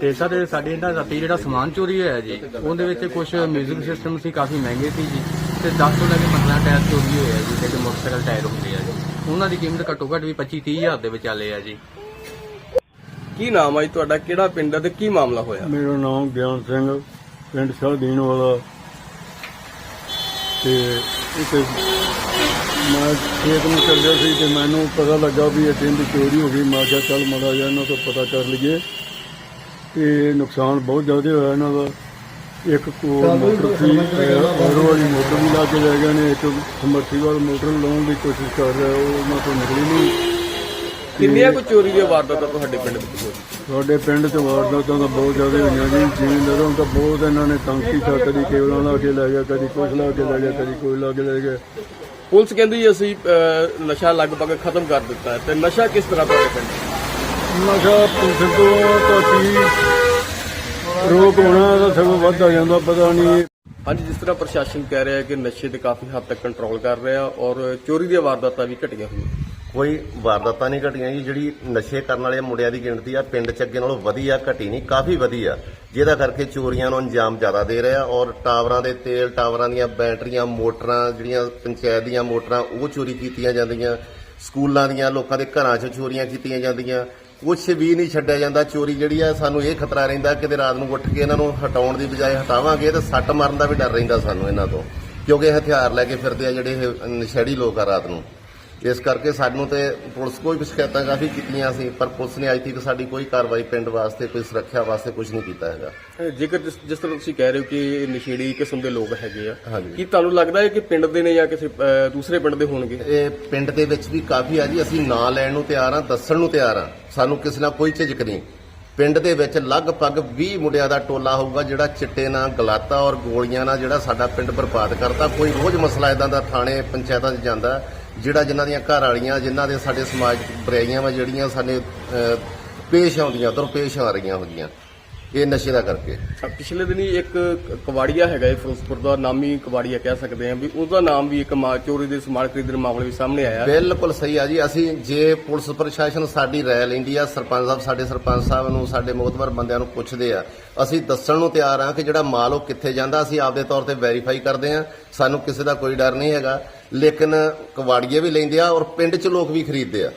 ਤੇ ਸਰ ਸਾਡੇ ਇਹਨਾਂ ਰਾਤੀ ਜਿਹੜਾ ਸਮਾਨ ਚੋਰੀ ਹੋਇਆ ਜੀ ਉਹਦੇ ਵਿੱਚ ਕੁਝ 뮤직 ਸਿਸਟਮ ਸੀ ਕਾਫੀ ਮਹਿੰਗੇ ਸੀ ਜੀ। ਤੇ 10 ਤੋਂ ਲੈ ਕੇ 15 ਟਾਇਰ ਚੋਰੀ ਹੋਇਆ ਜੀ ਜਿਹੜੇ ਮੋਟਰਸਾਈਕਲ ਟਾਇਰ ਹੁੰਦੇ ਆ ਜੀ। ਉਹਨਾਂ ਦੀ ਕੀਮਤ ਘੱਟੋ ਘੱਟ ਵੀ 25 30 ਹਜ਼ਾਰ ਦੇ ਵਿਚਾਲੇ ਆ ਜੀ। ਕੀ ਨਾਮ ਹੈ ਜੀ ਤੁਹਾਡਾ? ਕਿਹੜਾ ਪਿੰਡ ਹੈ ਤੇ ਕੀ ਮਾਮਲਾ ਹੋਇਆ? ਮੇਰਾ ਨਾਮ ਗਿਆਨ ਸਿੰਘ ਪਿੰਡ ਸ਼ਾਹਦੀਨ ਵਾਲਾ। ਤੇ ਇੱਥੇ ਮੈਂ ਖੇਤ ਨੂੰ ਚੱਲ ਗਿਆ ਸੀ ਤੇ ਮੈਨੂੰ ਪਤਾ ਲੱਗਾ ਵੀ ਇਹ ਦਿਨ ਦੀ ਚੋਰੀ ਹੋ ਗਈ। ਮੈਂ ਕਿਹਾ ਚੱਲ ਮਾੜਾ ਜਿਹਾ ਇਹਨਾਂ ਤੋਂ ਪਤਾ ਕਰ ਲਈਏ। ਤੇ ਨੁਕਸਾਨ ਬਹੁਤ ਜ਼ਿਆਦਾ ਹੋਇਆ ਇਹਨਾਂ ਦਾ। ਇੱਕ ਕੋ ਮੋਟਰ ਸੀ ਆਰੋ ਵਾਲੀ ਮੋਟਰ ਵੀ ਲਾ ਕੇ ਲੈ ਗਏ ਨੇ ਇੱਕ ਸਮਰਸੀਬਲ ਮੋਟਰ ਲਾਉਣ ਦੀ ਕੋਸ਼ਿਸ਼ ਕਰ ਰਿਹਾ ਉਹ ਉਹਨਾਂ ਤੋਂ ਨਿਕਲੀ ਨਹੀਂ। ਕਿੰਨੀਆਂ ਕੁ ਚੋਰੀ ਦੀਆਂ ਵਾਰਦਾਤਾਂ ਤੁਹਾਡੇ ਪਿੰਡ ਵਿੱਚ ਹੋਈ ਸਾਡੇ ਪਿੰਡ ਚ ਵਾਰਦਾਤਾਂ ਤਾਂ ਬਹੁਤ ਜ਼ਿਆਦਾ ਹੋਈਆਂ ਜੀ ਜ਼ਿਮੀਂਦਾਰਾਂ ਨੂੰ ਤਾਂ ਬਹੁਤ ਇਹਨਾਂ ਨੇ ਤੰਗ ਕੀਤਾ ਕਦੀ ਕੇਬਲਾਂ ਲਾ ਕੇ ਲੈ ਗਿਆ ਕਦੀ ਕੁਛ ਲਾ ਕੇ ਲੈ ਗਿਆ ਕਦੀ ਕੋਈ ਲਾ ਕੇ ਲੈ ਗਿਆ। ਪੁਲਿਸ ਕਹਿੰਦੀ ਜੀ ਅਸੀਂ ਨਸ਼ਾ ਲਗਭਗ ਖਤਮ ਕਰ ਦਿੱਤਾ ਹੈ। ਤੇ ਨਸ਼ਾ ਕਿਸ ਤਰ੍ਹਾਂ ਤੁਹਾਡੇ ਪਿੰਡ ਨਸ਼ਾ ਪੁਲਿਸ ਤੋਂ ਤਾਂ ਕੀ ਰੋਕ ਹੋਣਾ ਤਾਂ ਸਗੋਂ ਵੱਧਦਾ ਜਾਂਦਾ ਪਤਾ ਨਹੀਂ। ਹਾਂਜੀ ਜਿਸ ਤਰ੍ਹਾਂ ਪ੍ਰਸ਼ਾਸਨ ਕਹਿ ਰਿਹਾ ਹੈ ਕਿ ਨਸ਼ੇ ਤੇ ਕਾਫੀ ਹੱਦ ਤੱਕ ਕੰਟਰੋਲ ਕਰ ਰਿਹਾ ਔਰ ਚੋਰੀ ਦੀਆਂ ਵਾਰਦਾਤਾਂ ਵੀ ਘਟੀਆਂ ਹੋਈਆਂ। ਕੋਈ ਵਾਰਦਾਤਾਂ ਨਹੀਂ ਘਟੀਆਂ ਜੀ ਜਿਹੜੀ ਨਸ਼ੇ ਕਰਨ ਵਾਲੇ ਮੁੰਡਿਆਂ ਦੀ ਗਿਣਤੀ ਆ ਪਿੰਡ ਚ ਅੱਗੇ ਨਾਲੋਂ ਵਧੀਆ ਘਟੀ ਨਹੀਂ ਕਾਫੀ ਵਧੀਆ। ਜਿਹਦਾ ਕਰਕੇ ਚੋਰੀਆਂ ਨੂੰ ਅੰਜਾਮ ਜ਼ਿਆਦਾ ਦੇ ਰਿਹਾ ਔਰ ਟਾਵਰਾਂ ਦੇ ਤੇਲ ਟਾਵਰਾਂ ਦੀਆਂ ਬੈਟਰੀਆਂ ਮੋਟਰਾਂ ਜਿਹੜੀਆਂ ਪੰਚਾਇਤ ਦੀਆਂ ਮੋਟਰਾਂ ਉਹ ਚੋਰੀ ਕੀਤੀਆਂ ਜਾਂਦੀਆਂ। ਸਕੂਲਾਂ ਦੀਆਂ ਲੋਕਾਂ ਦੇ ਘਰਾਂ 'ਚ ਚੋਰੀਆਂ ਕੀਤੀਆਂ ਜਾਂਦੀਆਂ। ਕੁਛ ਵੀ ਨਹੀਂ ਛੱਡਿਆ ਜਾਂਦਾ। ਚੋਰੀ ਜਿਹੜੀ ਆ, ਸਾਨੂੰ ਇਹ ਖਤਰਾ ਰਹਿੰਦਾ ਕਿਤੇ ਰਾਤ ਨੂੰ ਉੱਠ ਕੇ ਇਹਨਾਂ ਨੂੰ ਹਟਾਉਣ ਦੀ ਬਜਾਏ ਹਟਾਵਾਂਗੇ ਤਾਂ ਸੱਟ ਮਾਰਨ ਦਾ ਵੀ ਡਰ ਰਹਿੰਦਾ ਸਾਨੂੰ ਇਹਨਾਂ ਤੋਂ। ਕਿਉਂਕਿ ਹਥਿਆਰ ਲੈ ਕੇ ਫਿਰਦੇ ਆ ਜਿਹੜੇ ਇਹ ਨਸ਼ੇੜੀ ਲੋਕ ਆ ਰਾਤ ਨੂੰ। ਇਸ ਕਰਕੇ ਸਾਨੂੰ ਤੇ ਪੁਲਿਸ ਕੋਈ ਵੀ ਸ਼ਿਕਾਇਤਾਂ ਕਾਫੀ ਕੀਤੀਆਂ ਸੀ ਪਰ ਪੁਲਿਸ ਨੇ ਅੱਜ ਤੱਕ ਸਾਡੀ ਕੋਈ ਕਾਰਵਾਈ ਪਿੰਡ ਵਾਸਤੇ ਕੋਈ ਸੁਰੱਖਿਆ ਵਾਸਤੇ ਕੁਝ ਨਹੀਂ ਕੀਤਾ ਹੈਗਾ। ਜੇਕਰ ਜਿਸ ਜਿਸ ਤਰ੍ਹਾਂ ਤੁਸੀਂ ਕਹਿ ਰਹੇ ਹੋ ਕਿ ਨਸ਼ੇੜੀ ਕਿਸਮ ਦੇ ਲੋਕ ਹੈਗੇ ਆ ਹਾਂਜੀ। ਕੀ ਤੁਹਾਨੂੰ ਲੱਗਦਾ ਹੈ ਕਿ ਪਿੰਡ ਦੇ ਨੇ ਜਾਂ ਕਿਸੇ ਅਹ, ਦੂਸਰੇ ਪਿੰਡ ਦੇ ਹੋਣਗੇ? ਇਹ ਪਿੰਡ ਦੇ ਵਿੱਚ ਵੀ ਕਾਫੀ ਆ ਜੀ ਅਸੀਂ ਨਾਂ ਲੈਣ ਨੂੰ ਤਿਆਰ ਆ ਦੱਸਣ ਨੂੰ ਤਿਆਰ ਆ ਸਾਨੂੰ ਕਿਸੇ ਨਾਲ ਕੋਈ ਝਿਜਕ ਨਹੀਂ। ਪਿੰਡ ਦੇ ਵਿੱਚ ਲਗਭਗ 20 ਮੁੰਡਿਆਂ ਦਾ ਟੋਲਾ ਹੋਊਗਾ ਜਿਹੜਾ ਚਿੱਟੇ ਨਾਲ ਗਲਾਤਾ ਔਰ ਗੋਲੀਆਂ ਨਾਲ ਜਿਹੜਾ ਸਾਡਾ ਪਿੰਡ ਬਰਬਾਦ ਕਰਦਾ ਕੋਈ ਰੋਜ਼ ਮਸਲਾ ਇਦਾਂ ਦਾ ਥਾਣੇ ਪੰਚਾਇਤਾਂ 'ਚ ਜਾਂਦਾ। ਜਿਹੜਾ ਜਿਨ੍ਹਾਂ ਦੀਆਂ ਘਰ ਵਾਲੀਆਂ, ਜਿਨ੍ਹਾਂ ਦੇ ਸਾਡੇ ਸਮਾਜ 'ਚ ਬੁਰਾਈਆਂ ਵਾ ਜਿਹੜੀਆਂ ਸਾਡੇ ਪੇਸ਼ ਆਉਂਦੀਆਂ ਦਰਪੇਸ਼ ਆ ਰਹੀਆਂ ਹੁੰਦੀਆਂ। ਇਹ ਨਸ਼ੇ ਦਾ ਕਰਕੇ। ਪਿਛਲੇ ਦਿਨੀ ਇੱਕ ਕਵਾੜੀਆ ਹੈਗਾ ਇਹ ਫਿਰੋਜ਼ਪੁਰ ਦਾ ਨਾਮੀ ਕਵਾੜੀਆ ਕਹਿ ਸਕਦੇ ਹਾਂ ਵੀ ਉਹਦਾ ਨਾਮ ਵੀ ਇੱਕ ਮਾ ਚੋਰੀ ਦੇ ਸਮਾਨ ਖਰੀਦਣ ਮਾਮਲੇ ਵਿੱਚ ਸਾਹਮਣੇ ਆਇਆ। ਬਿਲਕੁਲ ਸਹੀ ਆ ਜੀ। ਅਸੀਂ ਜੇ ਪੁਲਿਸ ਪ੍ਰਸ਼ਾਸਨ ਸਾਡੀ ਰਾਇ ਲੈਂਦੀ ਆ ਸਰਪੰਚ ਸਾਹਿਬ ਸਾਡੇ ਸਰਪੰਚ ਸਾਹਿਬ ਨੂੰ ਸਾਡੇ ਮੁਖਤਬਰ ਬੰਦਿਆਂ ਨੂੰ ਪੁੱਛਦੇ ਆ ਅਸੀਂ ਦੱਸਣ ਨੂੰ ਤਿਆਰ ਆ ਕਿ ਜਿਹੜਾ ਮਾਲ ਉਹ ਕਿੱਥੇ ਜਾਂਦਾ ਅਸੀਂ ਆਪਦੇ ਤੌਰ ਤੇ ਵੈਰੀਫਾਈ ਕਰਦੇ ਆ। ਸਾਨੂੰ ਕਿਸੇ ਦਾ ਕੋਈ ਡਰ ਨਹੀਂ ਹੈਗਾ। ਲੇਕਿਨ ਕਵਾੜੀਏ ਵੀ ਲੈਂਦੇ ਆ ਔਰ ਪਿੰਡ 'ਚ ਲੋਕ ਵੀ ਖਰੀਦਦੇ ਆ।